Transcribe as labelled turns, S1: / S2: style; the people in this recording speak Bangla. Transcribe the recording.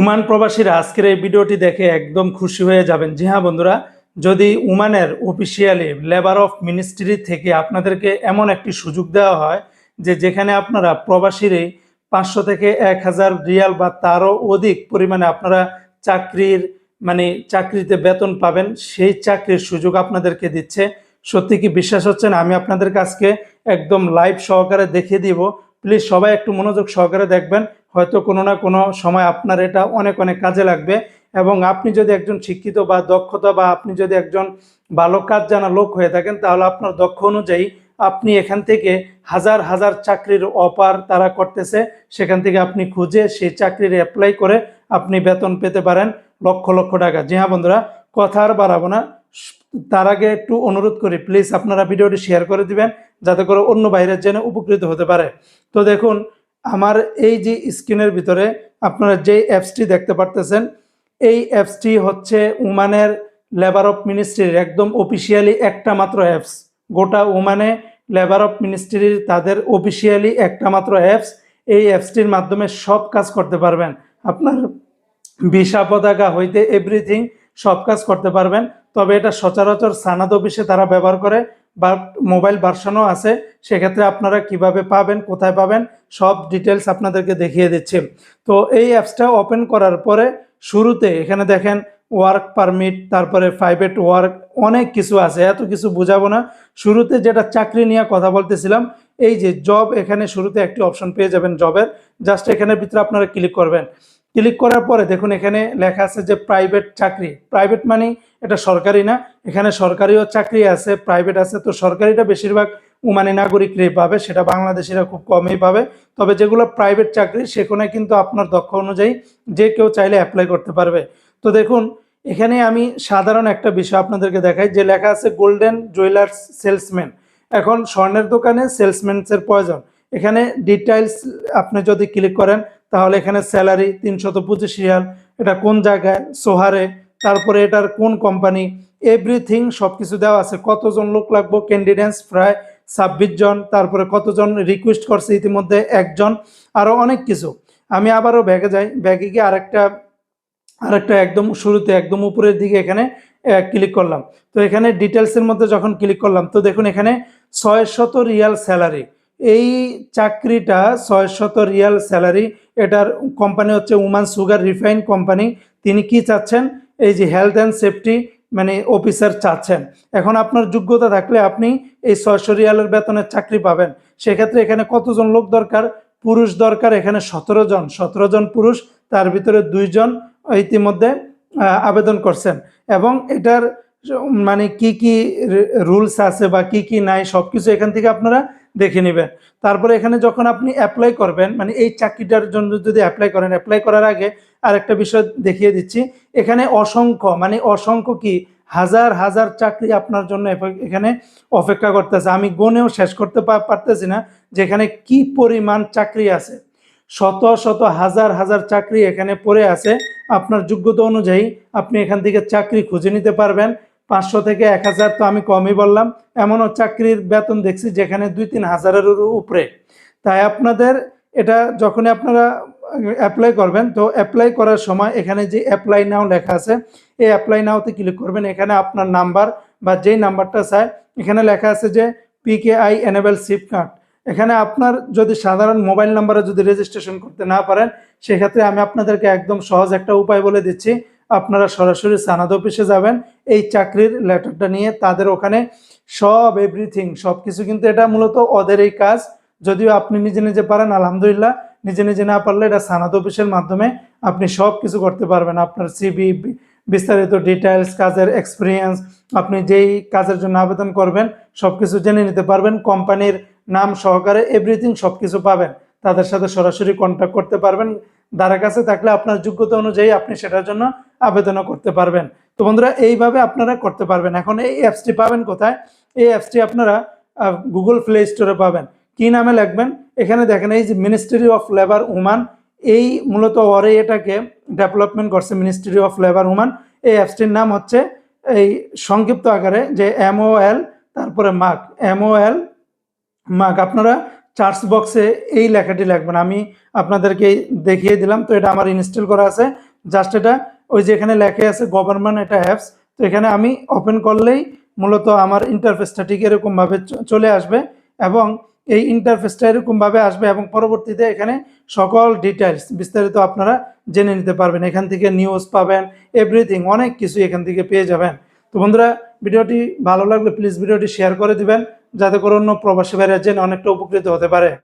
S1: উমান প্রবাসীরা আজকের এই ভিডিওটি দেখে একদম খুশি হয়ে যাবেন। জি হ্যাঁ বন্ধুরা, যদি উমানের অফিসিয়ালি লেবার অফ মিনিস্ট্রি থেকে আপনাদেরকে এমন একটি সুযোগ দেওয়া হয় যে যেখানে আপনারা প্রবাসীরই পাঁচশো থেকে এক হাজার রিয়াল বা তারও অধিক পরিমাণে আপনারা চাকরির মানে চাকরিতে বেতন পাবেন, সেই চাকরির সুযোগ আপনাদেরকে দিচ্ছে। সত্যি কি বিশ্বাস হচ্ছে না? আমি আপনাদের কাছকে একদম লাইভ সহকারে দেখিয়ে দিব। প্লিজ সবাই একটু মনোযোগ সহকারে দেখবেন। হয়তো কোনো না কোনো সময় আপনার এটা অনেক অনেক কাজে লাগবে এবং আপনি যদি একজন শিক্ষিত বা দক্ষতা বা আপনি যদি একজন ভালো কাজ জানা লোক হয়ে থাকেন, তাহলে আপনার দক্ষ অনুযায়ী আপনি এখান থেকে হাজার হাজার চাকরির অপার তারা করতেছে। সেখান থেকে আপনি খুঁজে সেই চাকরির অ্যাপ্লাই করে আপনি বেতন পেতে পারেন লক্ষ লক্ষ টাকা। জি হ্যাঁ বন্ধুরা, কথা আর বাড়াবো না। তার আগে একটু অনুরোধ করি প্লিজ আপনারা ভিডিওটি শেয়ার করে দিবেন, যাতে করে অন্য বাইরের জন্য উপকৃত হতে পারে। তো দেখুন আমার এই যে স্ক্রিনের ভিতরে আপনারা যে অ্যাপসটি দেখতে পারতেছেন, এই অ্যাপসটি হচ্ছে উমানের লেবার অফ মিনিস্ট্রির একদম অফিসিয়ালি একটা মাত্র অ্যাপস গোটা উমানে লেবার অফ মিনিস্ট্রির তাদের অফিসিয়ালি একটা মাত্র অ্যাপস এই অ্যাপসটির মাধ্যমে সব কাজ করতে পারবেন। আপনার ভিসা পতাকা হইতে এভরিথিং সব কাজ করতে পারবেন। তবে এটা সচরাচর সানাদ অফিসে তারা ব্যবহার করে। বা মোবাইল ভার্সনও আছে, সেক্ষেত্রে আপনারা কীভাবে পাবেন, কোথায় পাবেন, সব ডিটেলস আপনাদেরকে দেখিয়ে দিচ্ছি। তো এই অ্যাপসটা ওপেন করার পরে শুরুতে এখানে দেখেন ওয়ার্ক পারমিট তারপরে প্রাইভেট ওয়ার্ক অনেক কিছু আছে, এত কিছু বুঝাবো না। শুরুতে যেটা চাকরি নিয়ে কথা বলতেছিলাম, এই যে জব এখানে শুরুতে একটি অপশন পেয়ে যাবেন জবের জাস্ট এখানের ভিতরে আপনারা ক্লিক করবেন। ক্লিক করার পরে দেখুন এখানে লেখা আছে যে প্রাইভেট চাকরি। প্রাইভেট মানে এটা সরকারি না, এখানে সরকারিও চাকরি আছে প্রাইভেট আছে, তো সরকারিটা বেশিরভাগ উমানি নাগরিকরাই পাবে, সেটা বাংলাদেশিরা খুব কমই পাবে। তবে যেগুলো প্রাইভেট চাকরি, সেখানে কিন্তু আপনার দক্ষ অনুযায়ী যে কেউ চাইলে অ্যাপ্লাই করতে পারবে। তো দেখুন, এখানে আমি সাধারণ একটা বিষয় আপনাদেরকে দেখাই, যে লেখা আছে গোল্ডেন জুয়েলার্স সেলসম্যান এখন স্বর্ণের দোকানে সেলসম্যানসের প্রয়োজন। এখানে ডিটেইলস আপনি যদি ক্লিক করেন তাহলে এখানে স্যালারি তিনশত পঁচিশ রিয়াল। এটা কোন জায়গায়? সোহারে। তারপরে এটার কোন কোম্পানি এভরিথিং সব কিছু দেওয়া আছে। কতজন লোক লাগবো? ক্যান্ডিডেটস প্রায় ছাব্বিশ জন। তারপরে কতজন রিকোয়েস্ট করছে ইতিমধ্যে? একজন। আরও অনেক কিছু। আমি আবারও ব্যাগে যাই। ব্যাগে গিয়ে আরেকটা আরেকটা একদম শুরুতে, একদম উপরের দিকে এখানে ক্লিক করলাম। তো এখানে ডিটেলসের মধ্যে যখন ক্লিক করলাম, তো দেখুন এখানে ছয় শত রিয়াল স্যালারি এই চাকরিটা ছয় শত রিয়াল স্যালারি। এটার কোম্পানি হচ্ছে উমান সুগার রিফাইন কোম্পানি। তিনি কি চাচ্ছেন? এই যে হেলথ অ্যান্ড সেফটি মানে অফিসার চাচ্ছেন। এখন আপনার যোগ্যতা থাকলে আপনি এই ছয়শো রিয়ালের বেতনের চাকরি পাবেন। সেক্ষেত্রে এখানে কতজন লোক দরকার? পুরুষ দরকার এখানে সতেরো জন। সতেরো জন পুরুষ, তার ভিতরে দুইজন ইতিমধ্যে আবেদন করছেন। এবং এটার মানে কি কি রুলস আছে বা কি কি নাই সব কিছু এখান থেকে আপনারা দেখে নেবেন। তারপরে এখানে যখন আপনি অ্যাপ্লাই করবেন মানে এই চাকরিটার জন্য যদি অ্যাপ্লাই করেন অ্যাপ্লাই করার আগে আর একটা বিষয় দেখিয়ে দিচ্ছি। এখানে অসংখ্য মানে অসংখ্য কি, হাজার হাজার চাকরি আপনার জন্য এখানে অপেক্ষা করতেছে। আমি গনেও শেষ করতে পারতেছি না যেখানে কি পরিমাণ চাকরি আছে। শত শত, হাজার হাজার চাকরি এখানে পড়ে আছে। আপনার যোগ্যতা অনুযায়ী আপনি এখান থেকে চাকরি খুঁজে নিতে পারবেন। পাঁচশো থেকে এক হাজার তো আমি কমই বললাম। এমনও চাকরির বেতন দেখছি যেখানে দুই তিন হাজারের উপরে। তাই আপনাদের এটা যখনই আপনারা অ্যাপ্লাই করবেন, তো অ্যাপ্লাই করার সময় এখানে যে অ্যাপ্লাই নাও লেখা আছে, এই অ্যাপ্লাই নাওতে ক্লিক করবেন। এখানে আপনার নাম্বার বা যেই নাম্বারটা চায় এখানে লেখা আছে যে PKI enable chip card এখানে আপনার যদি সাধারণ মোবাইল নাম্বারে যদি রেজিস্ট্রেশন করতে না পারেন, সেক্ষেত্রে আমি আপনাদেরকে একদম সহজ একটা উপায় বলে দিচ্ছি। আপনারা সরাসরি সানাদ অফিসে যাবেন, এই চাকরির লেটারটা নিয়ে তাদের ওখানে সব এভরিথিং সব কিছু কিন্তু এটা মূলত ওদের এই কাজ। যদিও আপনি নিজে নিজে পারেন, আলহামদুলিল্লাহ, নিজে নিজে না পারলে এটা সানাদ অফিসের মাধ্যমে আপনি সব কিছু করতে পারবেন। আপনার সিবি বিস্তারিত ডিটেলস কাজের এক্সপিরিয়েন্স আপনি যেই কাজের জন্য আবেদন করবেন সব কিছু জেনে নিতে পারবেন। কোম্পানির নাম সহকারে এভরিথিং সব কিছু পাবেন। তাদের সাথে সরাসরি কন্ট্যাক্ট করতে পারবেন। দ্বারা কাছে থাকলে আপনার যোগ্যতা অনুযায়ী আপনি সেটার জন্য আবেদনও করতে পারবেন। তো বন্ধুরা, এইভাবে আপনারা করতে পারবেন। এখন এই অ্যাপসটি পাবেন কোথায়? এই অ্যাপসটি আপনারা গুগল প্লে স্টোরে পাবেন। কি নামে লিখবেন? এখানে দেখেন এই যে মিনিস্ট্রি অফ লেবার উমান এই মূলত ওরে এটাকে ডেভেলপমেন্ট করছে মিনিস্ট্রি অফ লেবার উমান এই অ্যাপসটির নাম হচ্ছে এই সংক্ষিপ্ত আকারে যে এমওএল তারপরে মাক এমওএল মাক আপনারা চার্জ বক্সে এই লেখাটি লিখবেন। আমি আপনাদেরকে দেখিয়ে দিলাম। তো এটা আমার ইনস্টল করা আছে। জাস্ট এটা ওই যে এখানে লেখা আছে গভর্নমেন্ট এটা অ্যাপস তো এখানে আমি ওপেন করলেই মূলত আমার ইন্টারফেসটা ঠিক এরকমভাবে চলে আসবে এবং এই ইন্টারফেসটা এরকমভাবে আসবে এবং পরবর্তীতে এখানে সকল ডিটেলস বিস্তারিত আপনারা জেনে নিতে পারবেন। এখান থেকে নিউজ পাবেন এভরিথিং অনেক কিছু এখান থেকে পেয়ে যাবেন। তো বন্ধুরা, ভিডিওটি ভালো লাগলে প্লিজ ভিডিওটি শেয়ার করে দিবেন, যাতে করে অন্য প্রবাসী ভাইরা জেনে অনেকটা উপকৃত হতে পারে।